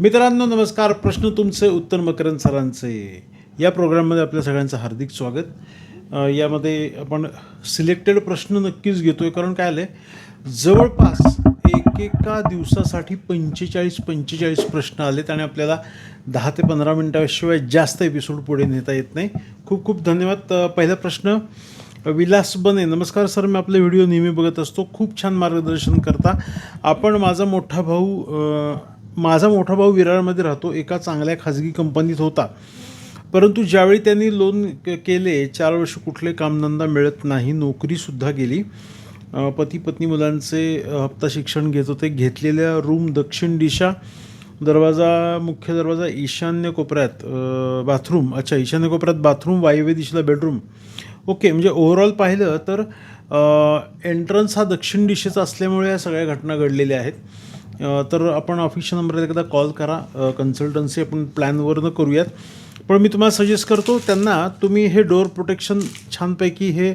मित्रांनो नमस्कार. प्रश्न तुमचे उत्तर मकरन सरांचे. या प्रोग्राममध्ये आपल्या सगळ्यांचं हार्दिक स्वागत. यामध्ये आपण सिलेक्टेड प्रश्न नक्कीच घेतोय. कारण काय आलं जवळपास एकेका दिवसासाठी पंचेचाळीस पंचेचाळीस प्रश्न आलेत आणि आपल्याला दहा ते पंधरा मिनटाशिवाय जास्त एपिसोड पुढे नेता येत नाही. खूप खूप धन्यवाद. पहिला प्रश्न विलास बने. नमस्कार सर. मी आपले व्हिडिओ नेहमी बघत असतो. खूप छान मार्गदर्शन करता. आपण माझा मोठा भाऊ माझा मोठा भाऊ विरारमध्ये राहतो एका चांगल्या खाजगी कंपनीत होता. परंतु ज्यावेळी त्यांनी लोन केले चार वर्ष कुठले कामधंदा मिळत नाही नोकरीसुद्धा गेली. पती पत्नी मुलांचे हप्ता शिक्षण घेत होते. घेतलेल्या रूम दक्षिण दिशा दरवाजा मुख्य दरवाजा ईशान्य कोपऱ्यात बाथरूम अच्छा ईशान्य कोपऱ्यात बाथरूम वायव्य दिशेला बेडरूम ओके म्हणजे ओव्हरऑल पाहिलं तर एंट्रन्स हा दक्षिण दिशेचा असल्यामुळे या सगळ्या घटना घडलेल्या आहेत. तर आपण ऑफिसच्या नंबरला एकदा कॉल करा. कन्सल्टन्सी आपण प्लॅनवरनं करूयात. पण मी तुम्हाला सजेस्ट करतो त्यांना तुम्ही हे डोअर प्रोटेक्शन छानपैकी हे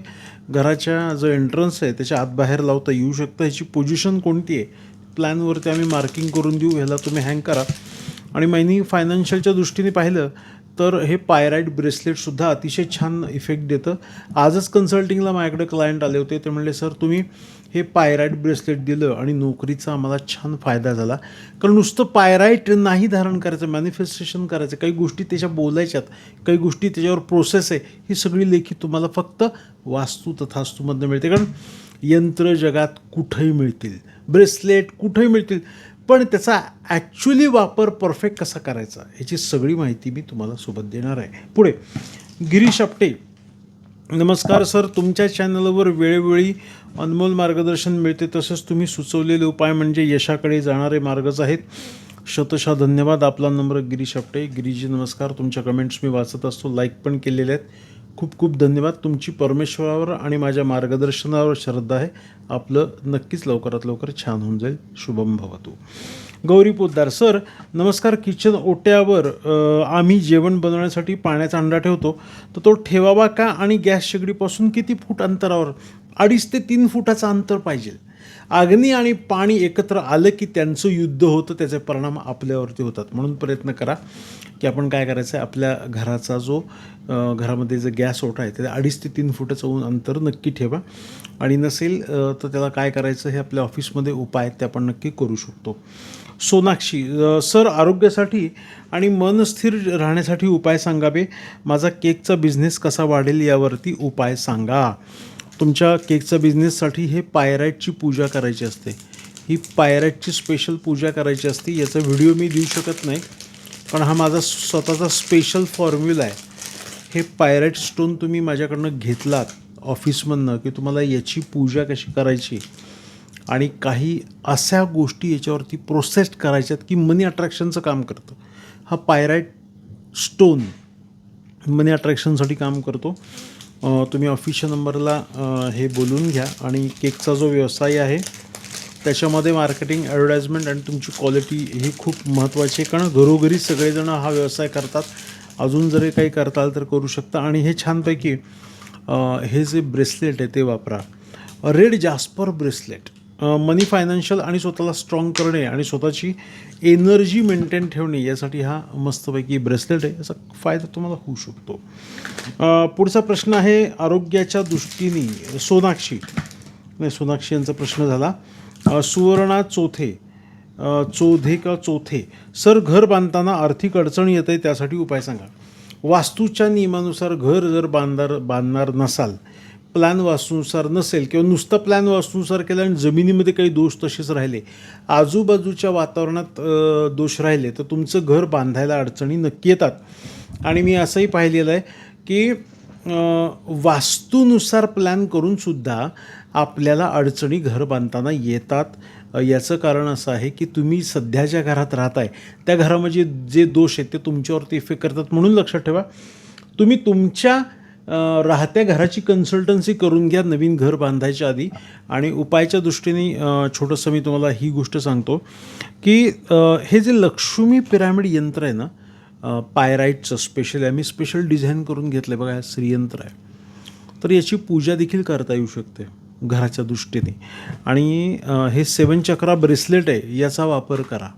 घराच्या जो एंट्रन्स आहे त्याच्या आत बाहेर लावता येऊ शकतं. ह्याची पोझिशन कोणती आहे? प्लॅनवरती आम्ही मार्किंग करून देऊ. ह्याला तुम्ही हँग करा. आणि मैनी फायनान्शियलच्या दृष्टीने पाहिलं तर हे पायराईट ब्रेसलेटसुद्धा अतिशय छान इफेक्ट देतं. आजच कन्सल्टिंगला माझ्याकडे क्लायंट आले होते. ते म्हणले सर तुम्ही हे पायराईट ब्रेसलेट दिलं आणि नोकरीचा आम्हाला छान फायदा झाला. कारण नुसतं पायराईट नाही धारण करायचं मॅनिफेस्टेशन करायचं काही गोष्टी त्याच्या बोलायच्यात काही गोष्टी त्याच्यावर प्रोसेस आहे ही सगळी लेखी तुम्हाला फक्त वास्तू तथास्तूमधनं मिळते. कारण यंत्र जगात कुठंही मिळतील ब्रेसलेट कुठंही मिळतील पण त्याचा ॲक्च्युली वापर परफेक्ट कसा करायचा ह्याची सगळी माहिती मी तुम्हाला सोबत देणार आहे. पुढे गिरीश आपटे. नमस्कार सर. तुमच्या चॅनलवर वेळोवेळी अनमोल मार्गदर्शन मिळते तसेच तुम्ही सुचवलेले उपाय म्हणजे यशाकडे जाणारे मार्गच आहेत. शतशा धन्यवाद आपला नंबर गिरीश आपटे. गिरीजी नमस्कार. तुमच्या कमेंट्स मी वाचत असतो. लाईक पण केलेले आहेत. खूप खूप धन्यवाद. तुमची परमेश्वरावर आणि माझ्या मार्गदर्शनावर श्रद्धा आहे. आपलं नक्कीच लवकरात लवकर छान होऊन जाईल. शुभम भवतू. गौरी पोद्दार सर नमस्कार. किचन ओट्यावर आम्ही जेवण बनवण्यासाठी पाण्याचा अंडा ठेवतो. तर तो ठेवावा का आणि गॅस शेगडीपासून किती फूट अंतरावर? अडीच ते तीन फुटाचं अंतर पाहिजे. अग्नी आणि पाणी एकत्र आलं की त्यांचं युद्ध होतं त्याचे परिणाम आपल्यावरती होतात. म्हणून प्रयत्न करा की आपण काय करायचं आहे आपल्या घराचा जो घरामध्ये जे गॅस ओटा आहे त्याला अडीच ते तीन फुटाचं ऊन अंतर नक्की ठेवा. आणि नसेल तर त्याला काय करायचं हे आपल्या ऑफिसमध्ये उपाय आहेत ते आपण नक्की करू शकतो. सोनाक्षी सर आरोग्यासाठी आणि मन स्थिर राहण्यासाठी उपाय सांगावे. माझा केकचा बिझनेस कसा वाढेल यावरती उपाय सांगा. तुमच्या केकचा बिझनेससाठी हे पायरॅटची पूजा करायची असते. ही पायरॅटची स्पेशल पूजा करायची असते याचा व्हिडिओ मी देऊ शकत नाही. पण हा माझा स्वतःचा स्पेशल फॉर्म्युला आहे. हे पायराईट स्टोन तुम्ही माझ्याकडनं घेतलात ऑफिसमधनं की तुम्हाला याची पूजा कशी करायची? आणि काही अशा गोष्टी याच्यावरती प्रोसेस करायच्यात की मनी अट्रॅक्शनचं काम करतं. हा पायराईट स्टोन मनी अट्रॅक्शनसाठी काम करतो. तुम्ही ऑफिसच्या नंबरला हे बोलून घ्या. आणि केकचा जो व्यवसाय आहे त्याच्यामध्ये मार्केटिंग ॲडव्हर्टाइजमेंट आणि तुमची क्वालिटी ही खूप महत्त्वाची आहे. कारण घरोघरी सगळेजण हा व्यवसाय करतात. अजून जरी काही करताल तर करू शकता. आणि हे छानपैकी हे जे ब्रेसलेट आहे ते वापरा. Red jasper bracelet money financial आणि स्वतःला स्ट्रॉंग करणे आणि स्वतःची एनर्जी मेंटेन ठेवणे यासाठी हा मस्तपैकी ब्रेसलेट आहे. याचा फायदा तुम्हाला होऊ शकतो. पुढचा प्रश्न आहे आरोग्याच्या दृष्टीने सोनाक्षी. नाही सोनाक्षी यांचा प्रश्न झाला. सुवर्णा चोथे चोधे का चोथे सर घर बांधताना आर्थिक अडचण येत आहे त्यासाठी उपाय सांगा. वास्तूच्या नियमानुसार घर जर बांधणार बांधणार नसाल प्लॅन वास्तूनुसार नसेल किंवा नुसतं प्लॅन वास्तूनुसार केलं आणि जमिनीमध्ये काही दोष तसेच राहिले आजूबाजूच्या वातावरणात दोष राहिले तर तुमचं घर बांधायला अडचणी नक्की येतात. आणि मी असंही पाहिलेलं आहे की वास्तूनुसार प्लॅन करूनसुद्धा आपल्याला अडचणी घर बांधताना येतात. याचं कारण असं आहे की तुम्ही सध्या ज्या घरात राहताय त्या घरामध्ये जे दोष आहेत ते तुमच्यावरती इफेक्ट करतात. म्हणून लक्षात ठेवा तुम्ही तुमच्या राहत्या घराची कन्सल्टन्सी करून घ्या नवीन घर बांधायच्या आधी. आणि उपायाच्या दृष्टीने छोटंसं मी तुम्हाला ही गोष्ट सांगतो की हे जे लक्ष्मी पिरामिड यंत्र आहे ना पायराईटचं स्पेशल आहे. मी स्पेशल डिझाईन करून घेतलं आहे बघा हे श्रीयंत्र आहे. तर याची पूजा देखील करता येऊ शकते घराच्या दृष्टीने. आणि हे सेवन चक्रा ब्रेसलेट आहे याचा वापर करा.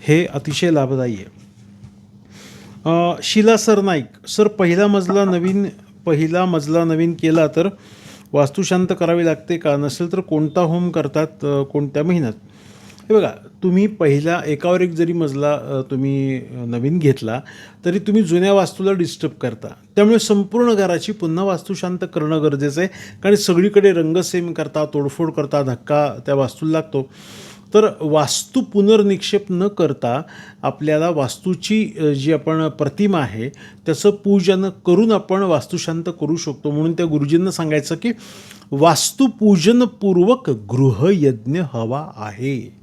हे अतिशय लाभदायी आहे. शिला शिला सरनाईक सर पहिला मजला नवीन पहिला मजला नवीन केला तर वास्तुशांत करावी लागते का? नसेल तर कोणता होम करतात कोणत्या महिन्यात हे बघा तुम्ही पहिला एकावर एक जरी मजला तुम्ही नवीन घेतला तरी तुम्ही जुन्या वास्तूला डिस्टर्ब करता. त्यामुळे संपूर्ण घराची पुन्हा वास्तुशांत करणं गरजेचं आहे. कारण सगळीकडे रंग सेम करता तोडफोड करता धक्का त्या वास्तूला लागतो. तर वास्तू पुनर्निक्षेप न करता आपल्याला वास्तूची जी आपण प्रतिमा आहे त्याचं पूजन करून आपण वास्तुशांत करू शकतो. म्हणून त्या गुरुजींना सांगायचं की वास्तुपूजनपूर्वक गृहयज्ञ हवा आहे.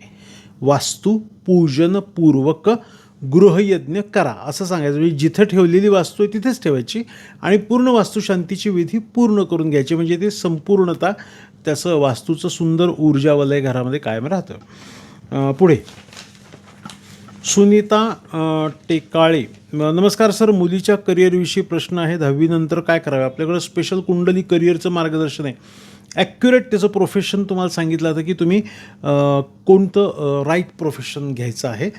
वास्तुपूजनपूर्वक गृहयज्ञ करा. असं सांगायचं. म्हणजे जिथं ठेवलेली वास्तू आहे तिथेच ठेवायची आणि पूर्ण वास्तुशांतीची विधी पूर्ण करून घ्यायची. म्हणजे ते संपूर्णता त्याचं वास्तूचं सुंदर ऊर्जावलय घरामध्ये कायम राहतं. पुढे. सुनीता टेकाळे. नमस्कार सर मुलीच्या करिअरविषयी प्रश्न आहे दहावीनंतर काय करावे? आपल्याकडं स्पेशल कुंडली करिअरचं मार्गदर्शन आहे. ॲक्युरेट त्याचं प्रोफेशन तुम्हाला सांगितलं होतं की तुम्ही कोणतं राईट प्रोफेशन घ्यायचं आहे.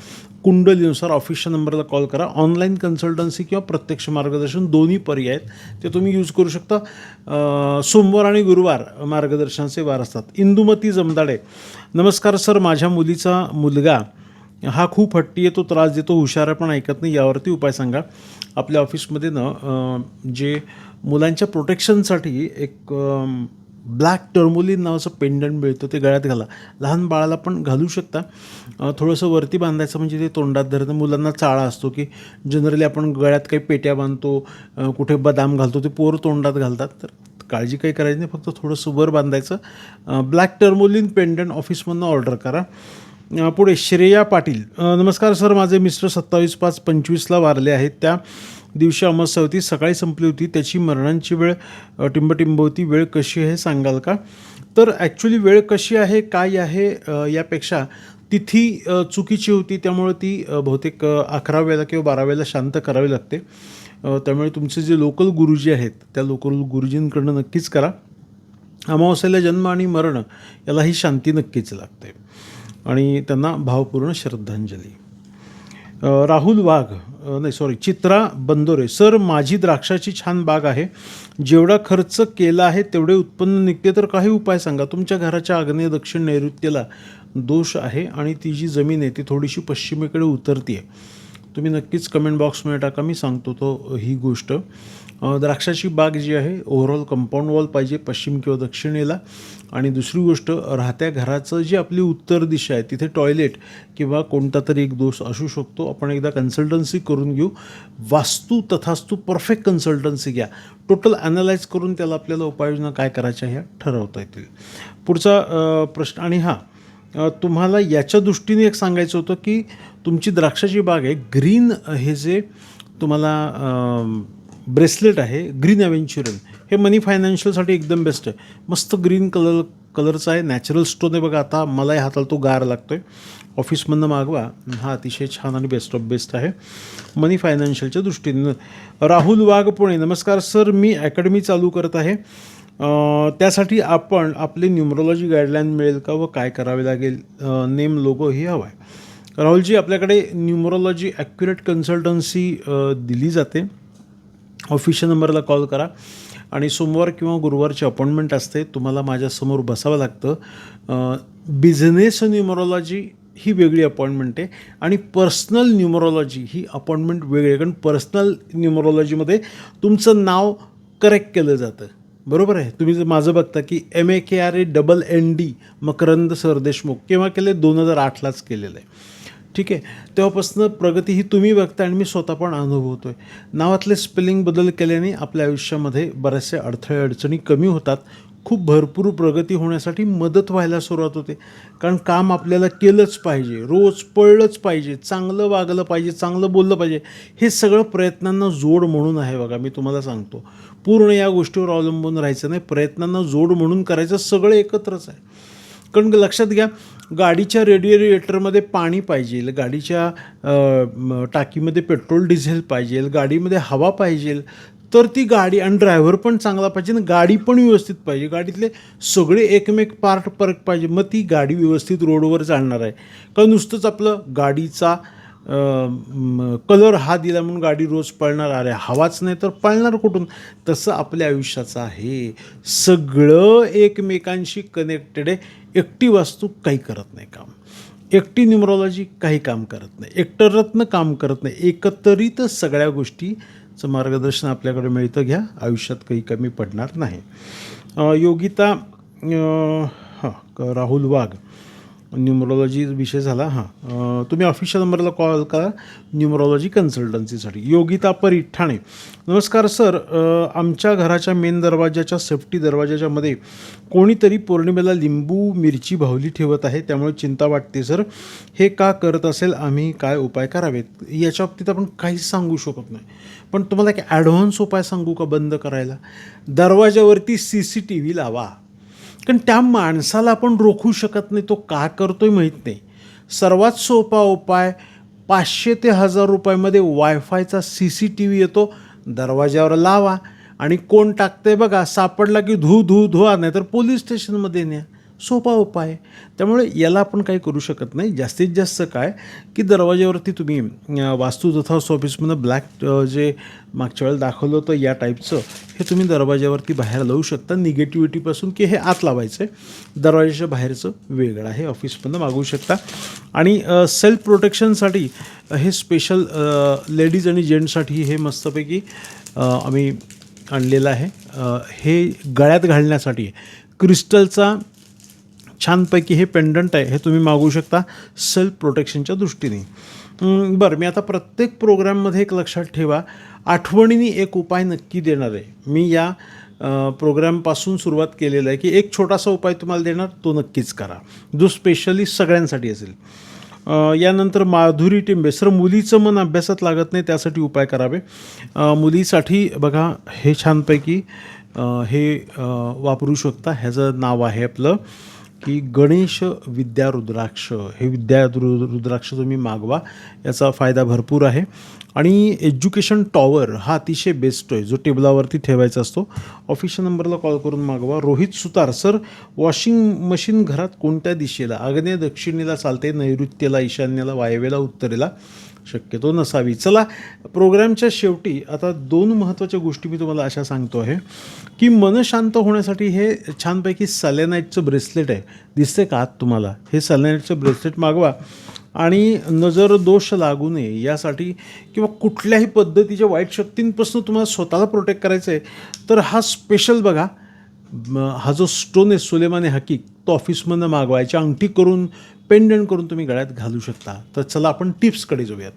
कुंडलीनुसार ऑफिसच्या नंबरला कॉल करा. ऑनलाईन कन्सल्टन्सी किंवा प्रत्यक्ष मार्गदर्शन दोन्ही पर्याय आहेत. ते तुम्ही यूज करू शकता. सोमवार आणि गुरुवार मार्गदर्शनाचे वार असतात. इंदुमती जमदाडे नमस्कार सर माझ्या मुलीचा मुलगा हा खूप हट्टी आहे तो त्रास देतो हुशार आहे पण ऐकत नाही. यावरती उपाय सांगा. आपल्या ऑफिसमध्ये ना जे मुलांच्या प्रोटेक्शनसाठी एक ब्लॅक टर्मोलिन नावाचं पेंडंट मिळतं ते गळ्यात घाला. लहान बाळाला पण घालू शकता. थोडंसं वरती बांधायचं म्हणजे ते तोंडात धरतं. मुलांना चाळा असतो की जनरली आपण गळ्यात काही पेट्या बांधतो कुठे बदाम घालतो ते पोर तोंडात घालतात. तर काळजी काही करायची नाही फक्त थोडंसं वर बांधायचं. ब्लॅक टर्मोलिन पेंडंट ऑफिसमधनं ऑर्डर करा. पुढे श्रेया पाटील. नमस्कार सर माझे मिस्टर सत्तावीस पाच पंचवीसला वारले आहेत. त्या दिवशी अमावस्या होती सकाळी संपली होती. त्याची मरणांची वेळ टिंबटिंब होती वेळ कशी आहे सांगाल का? तर ॲक्च्युली वेळ कशी आहे काय आहे यापेक्षा तिथी चुकीची होती. त्यामुळे ती बहुतेक अकराव्याला किंवा बाराव्याला शांत करावी लागते. त्यामुळे तुमचे जे लोकल गुरुजी आहेत त्या लोकल गुरुजींकडनं नक्कीच करा. अमावस्येला जन्म आणि मरण याला ही शांती नक्कीच लागते. आणि त्यांना भावपूर्ण श्रद्धांजली. राहुल वाघ नाही सॉरी चित्रा बंदोरे. सर माझी द्राक्षाची छान बाग आहे. जेवढा खर्च केला आहे तेवढे उत्पन्न निघते तर काही उपाय सांगा. तुमच्या घराच्या आग्नेय दक्षिण नैऋत्यला दोष आहे आणि ती जी जमीन आहे ती थोडीशी पश्चिमेकडे उतरते तुम्ही नक्कीच कमेंट बॉक्समध्ये टाका मी सांगतो तो ही गोष्ट. द्राक्षाची बाग जी आहे ओव्हरऑल कंपाऊंड वॉल पाहिजे पश्चिम किंवा दक्षिणेला. आणि दुसरी गोष्ट राहत्या घराचं जी आपली उत्तर दिशा आहे तिथे टॉयलेट किंवा कोणता तरी एक दोष असू शकतो. आपण एकदा कन्सल्टन्सी करून घेऊ. वास्तू तथास्तू परफेक्ट कन्सल्टन्सी घ्या. टोटल ॲनालाइज करून त्याला आपल्याला उपाययोजना काय करायच्या ह्या ठरवता येतील. पुढचा प्रश्न आणि हां तुम्हाला याच्या दृष्टीने एक सांगायचं होतं की तुमची द्राक्षाची बाग आहे. ग्रीन हे जे तुम्हाला ब्रेसलेट आहे ग्रीन ॲव्हेंच्युरन हे मनी फायनान्शियलसाठी एकदम बेस्ट आहे. मस्त ग्रीन कलर कलरचा आहे. नॅचरल स्टोन आहे बघा आता. मलाही हाताला तो गार लागतो आहे ऑफिसमधनं मागवा. हा अतिशय छान आणि बेस्ट ऑफ बेस्ट आहे. मनी फायनान्शियलच्या दृष्टीनं. राहुल वाघ पुणे नमस्कार सर. मी अकॅडमी चालू करत आहे. त्यासाठी आपण आपली न्युमरोलॉजी गाईडलाईन मिळेल का व काय करावे लागेल? नेम लोगो ही हवा आहे राहुलजी आपल्याकडे न्युमरोलॉजी ॲक्युरेट कन्सल्टन्सी दिली जाते. ऑफिशियल नंबरला कॉल करा. आणि सोमवार किंवा गुरुवारची अपॉइंटमेंट असते तुम्हाला माझ्यासमोर बसावं लागतं. बिझनेस न्युमरोलॉजी ही वेगळी अपॉइंटमेंट आहे. आणि पर्सनल न्युमरोलॉजी ही अपॉइंटमेंट वेगळी आहे. कारण पर्सनल न्युमरोलॉजीमध्ये तुमचं नाव करेक्ट केलं जातं. बरोबर आहे? तुम्ही जर माझं बघता की M A K R A double N D Makrand Sardeshmukh केव्हा केले दोन हजार आठलाच केलेलं आहे. ठीक आहे? तेव्हापासून प्रगती ही तुम्ही बघता आणि मी स्वतः पण अनुभवतो आहे नावातले स्पेलिंग बदल केल्याने आपल्या आयुष्यामध्ये बऱ्याचशा अडथळे अडचणी कमी होतात. खूप भरपूर प्रगती होण्यासाठी मदत व्हायला सुरुवात होते. कारण काम आपल्याला केलंच पाहिजे. रोज पळलंच पाहिजे. चांगलं वागलं पाहिजे चांगलं बोललं पाहिजे. हे सगळं प्रयत्नांना जोड म्हणून आहे बघा मी तुम्हाला सांगतो. पूर्ण या गोष्टीवर अवलंबून राहायचं नाही. प्रयत्नांना जोड म्हणून करायचं सगळं एकत्रच आहे. कारण लक्षात घ्या गाडीच्या रेडिएटरमध्ये पाणी पाहिजे गाडीच्या टाकीमध्ये पेट्रोल डिझेल पाहिजे गाडीमध्ये हवा पाहिजे तर ती गाडी आणि ड्रायव्हर पण चांगला पाहिजे आणि गाडी पण व्यवस्थित पाहिजे. गाडीतले सगळे एकमेक पार्ट परक पाहिजे मग ती गाडी व्यवस्थित रोडवर चालणार आहे. का नुसतंच आपलं गाडीचा कलर हा दिला म्हणून गाडी रोज पळणार. अरे हवाच नाही तर पळणार कुठून? तसं आपल्या आयुष्याचं आहे. सगळं एकमेकांशी कनेक्टेड आहे. एकटी वास्तू काही करत नाही काम. एकटी न्युमरॉलॉजी काही काम करत नाही. एकटं रत्न काम करत नाही. एकत्रित सगळ्या गोष्टीचं मार्गदर्शन आपल्याकडे मिळतं. घ्या. आयुष्यात काही कमी पडणार नाही. योगिता हां क- राहुल वाघ. न्युमरॉलॉजी विषय झाला हां. तुम्ही ऑफिशियल नंबरला कॉल करा न्युमरॉलॉजी कन्सल्टन्सीसाठी योगिता परी ठाणे नमस्कार सर आमच्या घराच्या मेन दरवाजाच्या सेफ्टी दरवाजाच्या मध्ये कोणीतरी पौर्णिमेला लिंबू मिरची भावली ठेवत आहे त्यामुळे चिंता वाटते सर हे का करत असेल? आम्ही काय उपाय करावेत? याच्या बाबतीत आपण काहीच सांगू शकत नाही. पण तुम्हाला एक ॲडव्हान्स उपाय सांगू का बंद करायला? दरवाजावरती सी सी टी व्ही लावा. कारण त्या माणसाला आपण रोखू शकत नाही. तो का करतोय माहीत नाही. सर्वात सोपा उपाय पाचशे ते हजार रुपयामध्ये वायफायचा सी सी टी व्ही येतो. दरवाज्यावर लावा. आणि कोण टाकते बघा सापडला की धू धू धुवा नाही तर पोलीस स्टेशनमध्ये न्या सोपा उपाय. त्यामुळे याला आपण काही करू शकत नाही. जास्तीत जास्त काय? की दरवाज्यावरती तुम्ही वास्तू तथास ऑफिसमधनं ब्लॅक जे मागच्या वेळेला दाखवलं होतं या टाईपचं हे तुम्ही दरवाज्यावरती बाहेर लावू शकता. निगेटिव्हिटीपासून की हे आत लावायचं आहे दरवाजाच्या बाहेरचं वेगळं आहे. ऑफिसमधनं मागवू शकता. आणि सेल्फ प्रोटेक्शनसाठी हे स्पेशल लेडीज आणि जेंट्ससाठी हे मस्तपैकी आम्ही आणलेलं आहे. हे गळ्यात घालण्यासाठी क्रिस्टलचा छानपैकी हे पेंडंट आहे हे तुम्ही मागवू शकता सेल्फ प्रोटेक्शनच्या दृष्टीने. बरं मी आता प्रत्येक प्रोग्राममध्ये एक लक्षात ठेवा आठवणीने एक उपाय नक्की देणार आहे. मी या प्रोग्रॅमपासून प्रोग्रामपासून सुरुवात केलेला आहे की एक छोटासा उपाय तुम्हाला देणार तो नक्कीच करा. जो स्पेशली सगळ्यांसाठी असेल. यानंतर माधुरी टिंबे सर मुलीचं मन अभ्यासात लागत नाही त्यासाठी उपाय करावे. मुलीसाठी बघा हे छानपैकी हे वापरू शकता. ह्याचं नाव आहे आपलं की गणेश विद्या रुद्राक्ष हे विद्या रु रुद्राक्ष तुम्ही मागवा याचा फायदा भरपूर आहे. आणि एज्युकेशन टॉवर हा अतिशय बेस्ट आहे जो टेबलावरती ठेवायचा असतो. ऑफिशियल नंबरला कॉल करून मागवा. Rohit Sutar sir washing machine घरात कोणत्या दिशेला आग्नेय दक्षिणेला चालते नैऋत्येला ईशान्येला वायव्येला उत्तरेला? शक्यतो नसावी. चला प्रोग्रामच्या शेवटी आता दोन महत्त्वाच्या गोष्टी मी तुम्हाला अशा सांगतो आहे की मन शांत होण्यासाठी हे छानपैकी सॅलेनाईटचं ब्रेसलेट आहे. दिसते का आत तुम्हाला? हे सॅलेनाईटचं ब्रेसलेट मागवा आणि नजर दोष लागू नये यासाठी किंवा कुठल्याही पद्धतीच्या वाईट शक्तींपासून तुम्हाला स्वतःला प्रोटेक्ट करायचं आहे तर हा स्पेशल बघा. हा जो स्टोन आहे सुलेमाने हकीक तो ऑफिसमधनं मागवायची. अंगठी करून पेंडंट करून तुम्ही गळ्यात घालू शकता. तर चला आपण टिप्सकडे जाऊयात.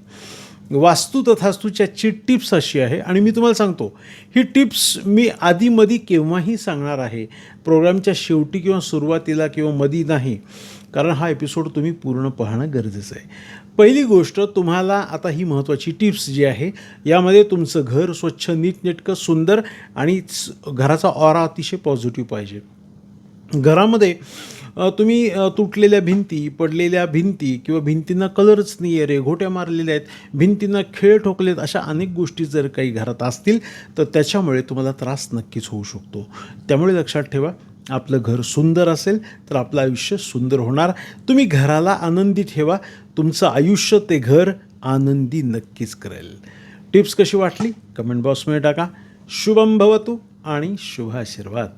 वास्तू तथास्तूच्याची टिप्स अशी आहे आणि मी तुम्हाला सांगतो ही टिप्स मी आधीमधी केव्हाही सांगणार आहे. प्रोग्रामच्या शेवटी किंवा सुरुवातीला किंवा मधी नाही. कारण हा एपिसोड तुम्ही पूर्ण पाहणं गरजेचं आहे. पहिली गोष्ट तुम्हाला आता ही महत्त्वाची टिप्स जी आहे यामध्ये तुमचं घर स्वच्छ नीटनेटकं सुंदर आणि घराचा ऑरा अतिशय पॉझिटिव्ह पाहिजे. घरामध्ये तुम्ही तुटलेल्या भिंती पडलेल्या भिंती किंवा भिंतींना कलरच नाही आहे रेघोट्या मारलेल्या आहेत भिंतींना खेळ ठोकलेत अशा अनेक गोष्टी जर काही घरात असतील तर त्याच्यामुळे तुम्हाला त्रास नक्कीच होऊ शकतो. त्यामुळे लक्षात ठेवा आपलं घर सुंदर असेल तर आपलं आयुष्य सुंदर होणार. तुम्ही घराला आनंदी ठेवा तुमचं आयुष्य ते घर आनंदी नक्कीच करेल. टिप्स कशी वाटली? कमेंट बॉक्समध्ये टाका. शुभम भवतु आणि शुभ आशीर्वाद.